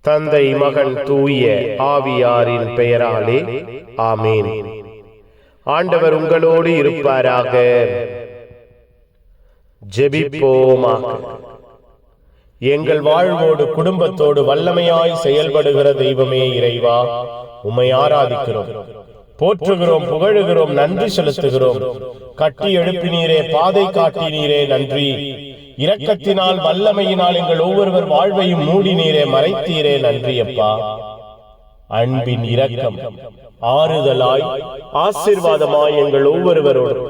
தந்தை மகன் தூய ஆவியாரின் பெயராலே ஆமேன். ஆண்டவர் உங்களோடு இருப்பாராக. ஜெபிப்போமாக. எங்கள் வாழ்வோடு குடும்பத்தோடு வல்லமையாய் செயல்படுகிற தெய்வமே இறைவா. உம்மை ஆராதிக்கிறோம். போற்றுகிறோம் புகழுகிறோம் நன்றி செலுத்துகிறோம். கட்டி எழுப்பினீரே பாதை காட்டினீரே நன்றி. இரக்கத்தினால் வல்லமையினால் எங்கள் ஒவ்வொருவர் வாழ்வையும் மூடினீரே மறைத்தீரே நன்றி அப்பா. அன்பின் இரக்கம் ஆறுதலாய் ஆசிர்வாதமாய் எங்கள் ஒவ்வொருவரோடும்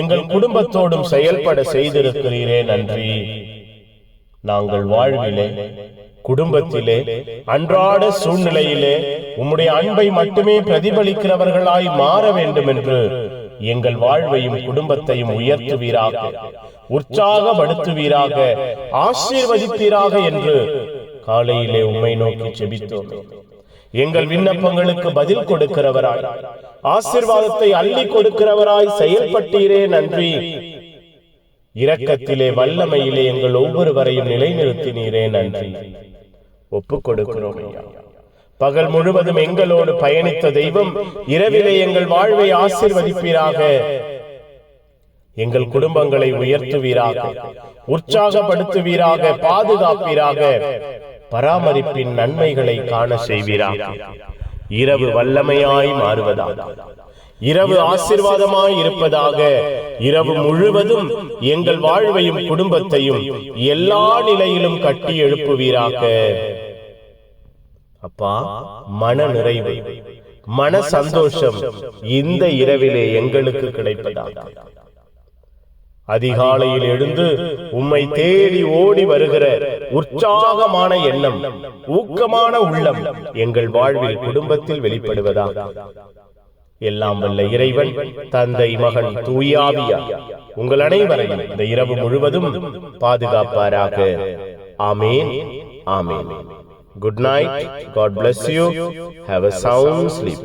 எங்கள் குடும்பத்தோடும் செயல்பட செய்திருக்கிறீரே நன்றி. நாங்கள் வாழ்விலே குடும்பத்திலே அன்றாட சூழ்நிலையிலே உம்முடைய அன்பை மட்டுமே பிரதிபலிக்கிறவர்களாய் மாற வேண்டும் என்று எங்கள் வாழ்வையும் குடும்பத்தையும் உயர்த்துவீராக உற்சாகப்படுத்துவீராக ஆசீர்வதிப்பீராக என்று காலையிலே உம்மை நோக்கி செபித்தோம் எங்கள் விண்ணப்பங்களுக்கு பதில் கொடுக்கிறவராய் ஆசீர்வாதத்தை அள்ளி கொடுக்கிறவராய் செயல்பட்டீரே நன்றி. இரக்கத்திலே வல்லமையிலே எங்கள் ஒவ்வொருவரையும் நிலைநிறுத்தினீரே நன்றி. ஒப்புக் கொடுக்கிறோம் பகல் முழுவதும் எங்களோடு பயணித்த தெய்வம் இரவிலே எங்கள் வாழ்வை ஆசிர்வதிப்பீராக. எங்கள் குடும்பங்களை உயர்த்துவீராக. உற்சாகப்படுத்துவீராக. பாதுகாப்பீராக. பராமரிப்பின் நன்மைகளை காண செய்வீராக. இரவு வல்லமையாய் மாறுவதாக. இரவு ஆசீர்வாதமாய் இருப்பதாக. இரவு முழுவதும் எங்கள் வாழ்வையும் குடும்பத்தையும் எல்லா நிலையிலும் கட்டி எழுப்புவீராக. அப்பா மன நிறைவு மன சந்தோஷம் இந்த இரவிலே எங்களுக்கு கிடைப்பதாக. அதிகாலையில் எழுந்து உம்மை தேடி ஓடி வருகிற உற்சாகமான எண்ணம் ஊக்கமான உள்ளம் எங்கள் வாழ்வில் குடும்பத்தில் வெளிப்படுவதாக. எல்லாம் வல்ல இறைவன் தந்தை மகன் தூயாவியா உங்கள் அனைவரையும் இந்த இரவு முழுவதும் பாதுகாப்பாராக. ஆமேன் ஆமேன். Good night God bless you have a sound sleep